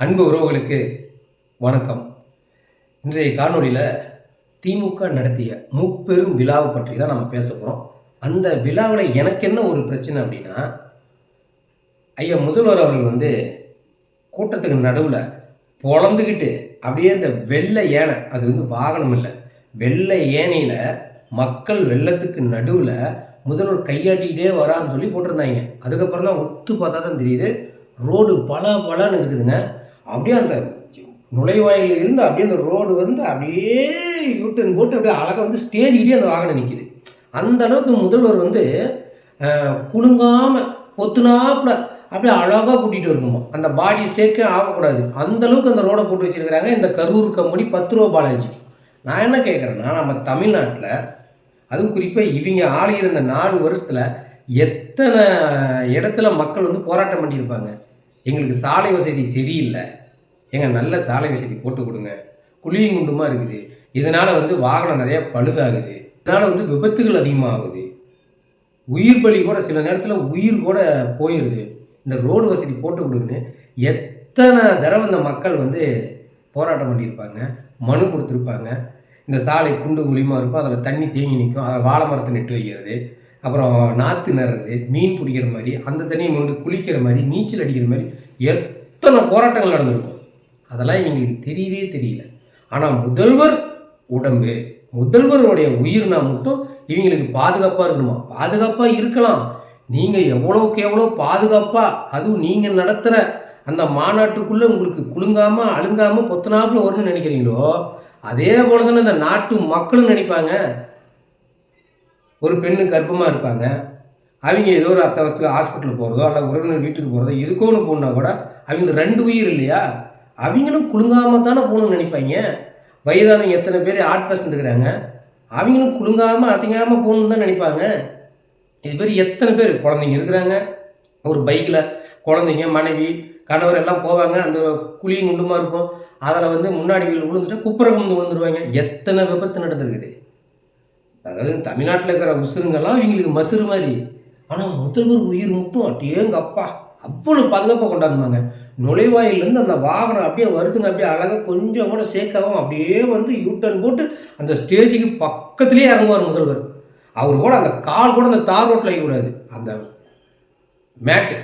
அன்பு உறவுகளுக்கு வணக்கம். இன்றைய காணொளியில் திமுக நடத்திய முப்பெரும் விழாவை பற்றி தான் நம்ம பேச போகிறோம் அந்த விழாவில் எனக்கு என்ன ஒரு பிரச்சனை அப்படின்னா ஐயா முதல்வர் அவர்கள் வந்து கூட்டத்துக்கு நடுவில் பொழந்துக்கிட்டு அப்படியே இந்த வெள்ளை யானை அது வந்து வாகனம் இல்லை வெள்ளை ஏனையில் மக்கள் வெள்ளத்துக்கு நடுவில் முதல்வர் கையாட்டிக்கிட்டே வரான்னு சொல்லி போட்டிருந்தாங்க. அதுக்கப்புறம் தான் ஒத்து பார்த்தா தான் தெரியுது ரோடு பல பலன்னு இருக்குதுங்க. அப்படியே அந்த நுழைவாயில் இருந்து அப்படியே அந்த ரோடு வந்து அப்படியே யூட்டன் போட்டு அப்படியே அழகாக வந்து ஸ்டேஜ்கிட்டே அந்த வாகனம் நிற்கிது அந்த அளவுக்கு முதல்வர் வந்து குலுங்காமல் பொத்துனாப்புல அப்படியே அழகாக கூட்டிகிட்டு வரணுமா? அந்த பாடி ஷேக்கே ஆகக்கூடாது. அந்தளவுக்கு அந்த ரோடை போட்டு வச்சிருக்கிறாங்க இந்த கரூர் கம்பெனி பத்து ரூபா பாலாஜி. நான் என்ன கேட்குறேன்னா நம்ம தமிழ்நாட்டில் அதுவும் குறிப்பாக இவங்க ஆளுகிற இந்த நாலு வருஷத்தில் எத்தனை இடத்துல மக்கள் வந்து போராட்டம் பண்ணியிருப்பாங்க? எங்களுக்கு சாலை வசதி சரியில்லை. எங்கள் நல்ல சாலை வசதி போட்டு கொடுங்க. குழியும் குண்டுமா இருக்குது. இதனால் வந்து வாகனம் நிறையா பழுதாகுது. இதனால் வந்து விபத்துகள் அதிகமாகுது. உயிர் பலி கூட சில நேரத்தில் உயிர் கூட போயிடுது இந்த ரோடு வசதி போட்டு கொடுங்கன்னு எத்தனை தடவை இந்த மக்கள் வந்து போராட்டம் பண்ணியிருப்பாங்க மனு கொடுத்துருப்பாங்க. இந்த சாலை குண்டு குழியுமா இருக்கும் அதில் தண்ணி தேங்கி நிற்கும். அதை வாழை மரத்தை நட்டு வைக்கிறது. அப்புறம் நாற்று நடுறது மீன் பிடிக்கிற மாதிரி அந்த தண்ணியை கொண்டு குளிக்கிற மாதிரி நீச்சல் அடிக்கிற மாதிரி எத்தனை போராட்டங்கள் நடந்திருக்கும்? அதெல்லாம் இவங்களுக்கு தெரியவே தெரியல. ஆனால் முதல்வர் உடம்பு முதல்வருடைய உயிர்னா மட்டும் இவங்களுக்கு பாதுகாப்பாக இருக்கணுமா? பாதுகாப்பாக இருக்கலாம். நீங்கள் எவ்வளோக்கு எவ்வளோ பாதுகாப்பாக அதுவும் நீங்கள் நடத்துகிற அந்த மாநாட்டுக்குள்ளே உங்களுக்கு குலுங்காமல் அழுங்காமல் பொத்தனாப்பில் வரும்னு நினைக்கிறீங்களோ அதே போல தானே இந்த நாட்டு மக்களும் நினைப்பாங்க. ஒரு பெண்ணு கர்ப்பமாக இருப்பாங்க. அவங்க ஏதோ ஒரு அத்தவசத்துக்கு ஹாஸ்பிட்டல் போகிறதோ அல்ல உறவினர் வீட்டுக்கு போகிறதோ எதுக்கோன்னு ஒன்று கூட அவங்க ரெண்டு உயிர் இல்லையா? அவங்களும் குலுங்காமல் தானே போகணும்னு நினைப்பாங்க. வயதானவங்க எத்தனை பேர் ஆட் பர்சன்ட் இருக்கிறாங்க. அவங்களும் குலுங்காமல் அசைங்காமல் போகணுன்னு தான் நினைப்பாங்க. இது பேர் எத்தனை பேர் குழந்தைங்க இருக்கிறாங்க. ஒரு பைக்கில் குழந்தைங்க மனைவி கணவர் எல்லாம் போவாங்க. அந்த குழியும் குண்டுமா இருக்கும். அதில் வந்து முன்னாடி விழுந்துட்டு குப்புற குந்து விழுந்துருவாங்க. எத்தனை விபத்து நடந்திருக்குது? அதாவது தமிழ்நாட்டில் இருக்கிற உசுருங்கெல்லாம் இவங்களுக்கு மசுறு மாதிரி. ஆனால் முதல்வர் உயிர் மட்டும் அப்படியேங்க அப்பா அவ்வளோ பாதுகாப்பாக கொண்டாந்துமாங்க நுழைவாயிலேருந்து அந்த வாகனம் அப்படியே வருதுங்க அப்படியே அழகாக கொஞ்சம் கூட சேர்க்கவும் அப்படியே வந்து யூட்டன் போட்டு அந்த ஸ்டேஜுக்கு பக்கத்துலேயே இறங்குவார் முதல்வர். அவர் கூட அந்த கால் கூட அந்த தார் ரோட்டில் வைக்கக்கூடாது அந்த மேட்டு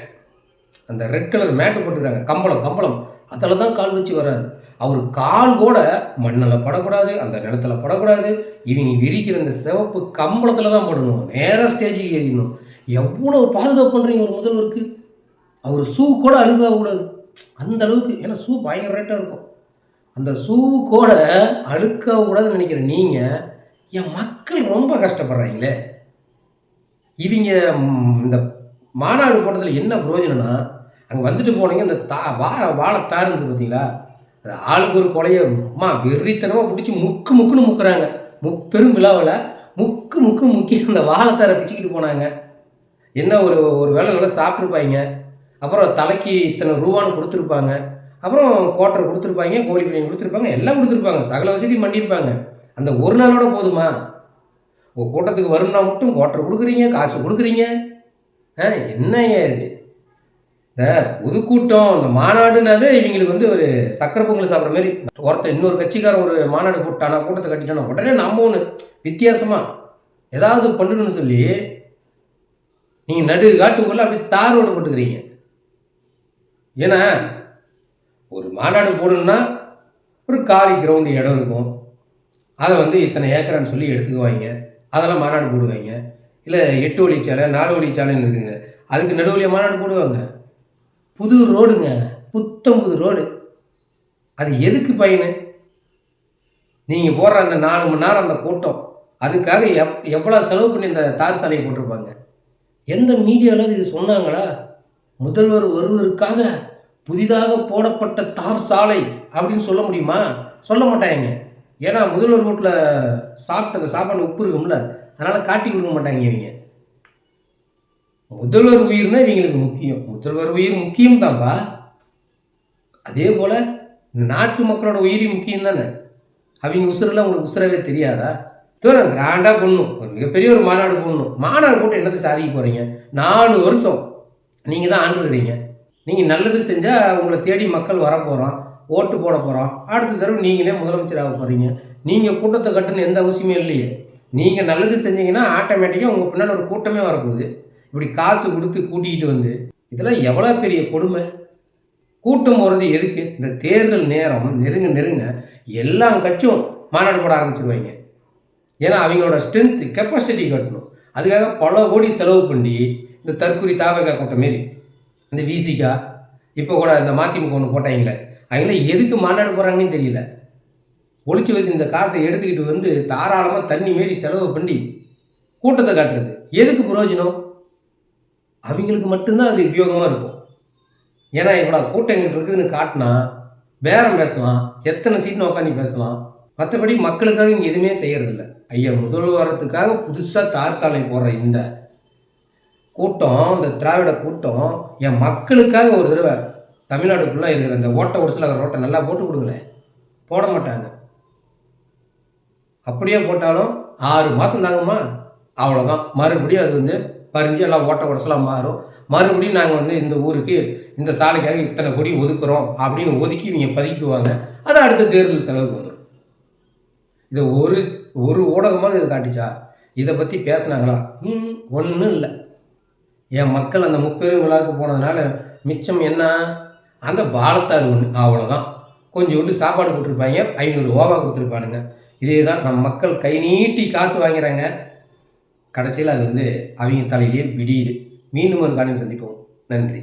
அந்த ரெட் கலர் மேட்டு போட்டுக்கிறாங்க. கம்பளம் கம்பளம். அதில் தான் கால் வச்சு வராது அவர் கால் கூட மண்ணில் படக்கூடாது அந்த நிலத்துல படக்கூடாது. இவங்க விரிக்கிற இந்த சிவப்பு கம்பளத்தில் தான் படணும். நேராக ஸ்டேஜுக்கு ஏறிடணும். எவ்வளோ பாதுகாப்பு பண்ணுறீங்க ஒரு முதல்வருக்கு? அவர் ஷூ கூட அழுகக்கூடாது அந்த அளவுக்கு ஏன்னா ஷூ பயங்கர ரேட்டாக இருக்கும். அந்த ஷூ கூட அழுக்காகக்கூடாதுன்னு நினைக்கிற நீங்கள் என் மக்கள் ரொம்ப கஷ்டப்படுறாங்களே. இவங்க இந்த மாநாடு போட்டதில் என்ன பிரயோஜனம்னா அங்கே வந்துட்டு போனீங்க இந்த தா வா வாழை தார் இருந்தது பார்த்தீங்களா ஆளுக்கு ஒரு கொலையை அம்மா வெறித்தனமாக பிடிச்சி முக்கு முக்குன்னு முக்குறாங்க. முப்பெரும் விழாவில் முக்கு முக்கு முக்கி அந்த வாழைத்தாரை பிச்சுக்கிட்டு போனாங்க. என்ன ஒரு ஒரு வேளை நல்லா சாப்பிட்ருப்பாங்க அப்புறம் தலைக்கு இத்தனை ரூபான்னு கொடுத்துருப்பாங்க. அப்புறம் கோட்டரை கொடுத்துருப்பாங்க கோழி பிரியாணி கொடுத்துருப்பாங்க எல்லாம் கொடுத்துருப்பாங்க. சகல வசதியும் பண்ணியிருப்பாங்க. அந்த ஒரு நாளோட போதுமா? உங்கள் கூட்டத்துக்கு வரும்னா மட்டும் கோட்டர் கொடுக்குறீங்க காசு கொடுக்குறீங்க. ஆ என்னங்க இது? இந்த பொதுக்கூட்டம் இந்த மாநாடுனாவே இவங்களுக்கு வந்து ஒரு சக்கரை பொங்கல் சாப்பிட்ற மாதிரி. ஒருத்தர் இன்னொரு கட்சிக்காரன் ஒரு மாநாடு கூட்டானா கூட்டத்தை கட்டிட்டானா உடனே நம்ம ஒன்று வித்தியாசமாக ஏதாவது பண்ணணும்னு சொல்லி நீங்கள் நடு காட்டுக்குள்ளே அப்படி தார் ரோடு போட்டுக்கிறீங்க. ஏன்னா ஒரு மாநாடு போடணும்னா ஒரு காலி கிரவுண்டு இடம் இருக்கும். அதை வந்து இத்தனை ஏக்கரான்னு சொல்லி எடுத்துக்குவாங்க. அதெல்லாம் மாநாடு போடுவாங்க. இல்லை எட்டு வழிச்சாலை நாலு வழிச்சாலைன்னு இருக்குங்க அதுக்கு நடுவுலையே மாநாடு போடுவாங்க. புது ரோடுங்க. புத்தம் புது ரோடு. அது எதுக்கு பயனு? நீங்கள் போடுற அந்த நாலு மணி நேரம் அந்த கூட்டம் அதுக்காக எவ் எவ்வளோ செலவு பண்ணி இந்த தார் சாலையை போட்டிருப்பாங்க? எந்த மீடியாவில் இது சொன்னாங்களா? முதல்வர் வருவதற்காக புதிதாக போடப்பட்ட தார் சாலை அப்படின்னு சொல்ல முடியுமா? சொல்ல மாட்டாங்க. ஏன்னா முதல்வர் வீட்டில் சாப்பிட்ட அந்த சாப்பாடு உப்பு இருக்கும்ல அதனால் காட்டி கொடுக்க மாட்டாங்க இவங்க. முதல்வர் உயிர்னா இவங்களுக்கு முக்கியம். முதல்வர் உயிர் முக்கியம் தான்ப்பா அதே போல் இந்த நாட்டு மக்களோட உயிரி முக்கியம் தானே அவங்க உசுரெல்லாம் உங்களுக்கு உசுரவே தெரியாதா? தூரம் கிராண்டாக பண்ணணும் ஒரு மிகப்பெரிய ஒரு மாநாடு போடணும். மாநாடு போட்டு என்னத்தை சாதிக்க போகிறீங்க நாலு வருஷம் நீங்கள் தான் ஆண்டுக்கிறீங்க நீங்கள் நல்லது செஞ்சால் உங்களை தேடி மக்கள் வர போகிறோம் ஓட்டு போட போகிறோம் அடுத்த தடவை நீங்களே முதலமைச்சராக போகிறீங்க நீங்கள் கூட்டத்தை கட்டுன்னு எந்த அவசியமே இல்லையே. நீங்கள் நல்லது செஞ்சீங்கன்னா ஆட்டோமேட்டிக்காக உங்கள் பின்னால் ஒரு கூட்டமே வரப்போகுது. இப்படி காசு கொடுத்து கூட்டிகிட்டு வந்து இதெல்லாம் எவ்வளோ பெரிய கொடுமை? கூட்டம் போகிறது எதுக்கு? இந்த தேர்தல் நேரம் நெருங்க நெருங்க எல்லா கட்சியும் மாநாடு போட ஆரம்பிச்சிருவாங்க. ஏன்னா அவங்களோட ஸ்ட்ரென்த்து கெப்பாசிட்டி கட்டணும். அதுக்காக பல கோடி செலவு பண்ணி இந்த தற்குறி தாவகா கூட்டம் மாரி இந்த விசிகா இப்போ கூட இந்த மதிமுக ஒன்று போட்டாங்களே அவங்கள எதுக்கு மாநாடு போகிறாங்கன்னு தெரியல. ஒழிச்சு வச்சு இந்த காசை எடுத்துக்கிட்டு வந்து தாராளமாக தண்ணி மாரி செலவு பண்ணி கூட்டத்தை காட்டுறது. எதுக்கு பிரயோஜனம்? அவங்களுக்கு மட்டும்தான் அது உபயோகமாக இருக்கும். ஏன்னா இவ்வளோ கூட்டம் எங்கிட்ட இருக்குதுன்னு காட்டினா பேரம் பேசலாம் எத்தனை சீட்னு உட்காந்து பேசலாம். மற்றபடி மக்களுக்காக இங்கே எதுவுமே செய்கிறதில்ல ஐயா முதல்வரத்துக்காக புதுசாக தார் சாலை போடுற இந்த கூட்டம் இந்த திராவிட கூட்டம் என் மக்களுக்காக ஒரு தடவை தமிழ்நாடு ஃபுல்லாக இருக்கிற இந்த ஓட்ட ஒடிசில் ரோட்டை நல்லா போட்டு கொடுங்களேன். போட மாட்டாங்க. அப்படியே போட்டாலும் ஆறு மாதம் தாங்கம்மா அவ்வளோதான் மறுபடியும் அது வந்து பறிஞ்சு எல்லாம் ஓட்ட உடசலாக மாறும். மறுபடியும் நாங்கள் வந்து இந்த ஊருக்கு இந்த சாலைக்காக இத்தனை கோடி ஒதுக்குறோம் அப்படின்னு ஒதுக்கி இவங்க பதிக்குவாங்க அது அடுத்த தேர்தல் செலவுக்கு வந்துடும் இதை ஒரு ஒரு ஊடகமாக இதை காட்டிச்சா? இதை பற்றி பேசுனாங்களா? ம் ஒன்றும் இல்லை. என் மக்கள் அந்த முப்பெரும் விழாவுக்கு போனதுனால மிச்சம் என்ன? அந்த வாழைத்தார் ஒன்று அவ்வளோதான் கொஞ்சோண்டு சாப்பாடு கொடுத்துருப்பாங்க ஐநூறு ஓவா கொடுத்துருப்பானுங்க. இதே தான் நம்ம மக்கள் கை நீட்டி காசு வாங்கிறாங்க. கடைசியில் அது வந்து அவங்க தலையிலேயே விடியுது. மீண்டும் ஒரு காரியம் சந்திப்போம். நன்றி.